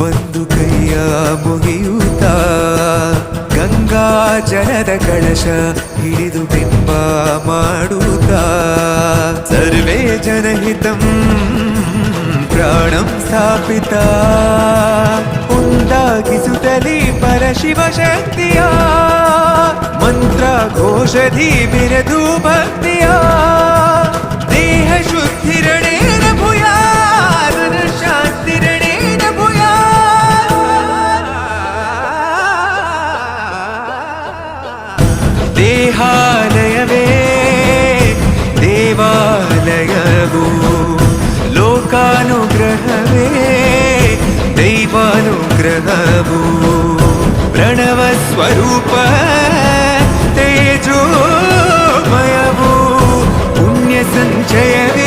ಬಂದು ಕೈಯ ಮುಗಿಯುತ್ತ ಗಂಗಾ ಜಲದ ಕಳಶ ಹಿಡಿದು ಬಿಂಬ ಮಾಡುತ್ತ ಸರ್ವೇ ಜನಹಿತಂ ಪ್ರಾಣಂ ಸ್ಥಾಪಿತ ಉಂಟಾಗಿಸುತ್ತಲೇ ಪರಶಿವ ಶಕ್ತಿಯ ಮಂತ್ರ ಘೋಷಧಿ ಬಿರದು ಭಕ್ತಿಯ ದೇಹಾಲಯವೇ ದೇವಾಲಯವು ಲೋಕಾನುಗ್ರಹವೇ ದೈವಾನುಗ್ರಹವು ಪ್ರಣವ ಸ್ವರೂಪ ತೇಜೋಮಯವು ಪುಣ್ಯ ಸಂಚಯವೇ